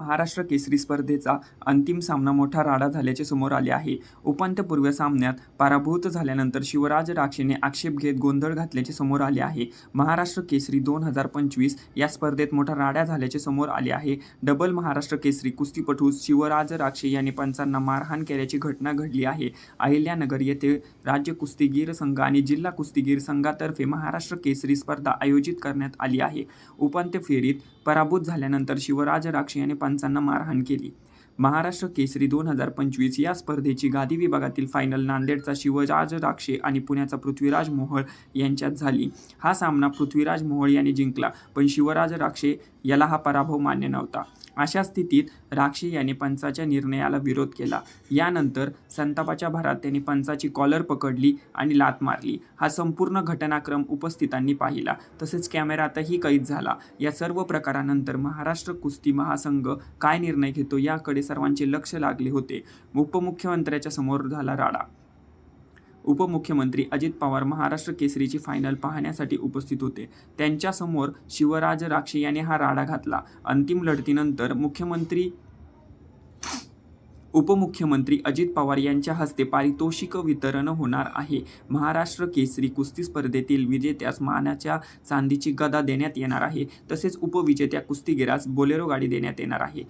महाराष्ट्र केसरी स्पर्धेचा अंतिम सामना मोठा राडा झाल्याचे समोर आले आहे. उपांत्यपूर्व सामन्यात पराभूत झाल्यानंतर शिवराज राक्षेने आक्षेप घेत गोंधळ घातल्याचे समोर आले आहे. महाराष्ट्र केसरी दोन हजार पंचवीस या स्पर्धेत मोठा राडा झाल्याचे समोर आले आहे. डबल महाराष्ट्र केसरी कुस्तीपटू शिवराज राक्षे यांनी पंचांना मारहाण केल्याची घटना घडली आहे. अहिल्यानगर येथे राज्य कुस्तीगीर संघ आणि जिल्हा कुस्तीगीर संघातर्फे महाराष्ट्र केसरी स्पर्धा आयोजित करण्यात आली आहे. उपांत्य फेरीत पराभूत झाल्यानंतर शिवराज राक्षे यांनी माणसांना मारहाण केली. महाराष्ट्र केसरी दोन हजार पंचवीस या स्पर्धेची गादी विभागातील फायनल नांदेडचा शिवराज राक्षे आणि पुण्याचा पृथ्वीराज मोहोळ यांच्यात झाली. हा सामना पृथ्वीराज मोहोळ यांनी जिंकला पण शिवराज राक्षे याला हा पराभव मान्य नव्हता. अशा स्थितीत राक्षे यांनी पंचाच्या निर्णयाला विरोध केला. यानंतर संतापाच्या भरात त्यांनी पंचाची कॉलर पकडली आणि लात मारली. हा संपूर्ण घटनाक्रम उपस्थितांनी पाहिला. तसेच कॅमेरातही कैद झाला. या सर्व प्रकारानंतर महाराष्ट्र कुस्ती महासंघ काय निर्णय घेतो याकडे सर्वांचे लक्ष लागले होते. उपमुख्यमंत्र्याच्या समोर झाला राडा. उपमुख्यमंत्री अजित पवार महाराष्ट्र केसरीची फायनल पाहण्यासाठी उपस्थित होते. त्यांच्यासमोर शिवराज राक्षे याने हा राडा घातला. अंतिम लढतीनंतर मुख्यमंत्री उपमुख्यमंत्री अजित पवार यांच्या हस्ते पारितोषिक वितरण होणार आहे. महाराष्ट्र केसरी कुस्ती स्पर्धेतील विजेत्यास मानाच्या चांदीची गदा देण्यात येणार आहे. तसेच उपविजेत्या कुस्तीगिरास बोलेरो गाडी देण्यात येणार आहे.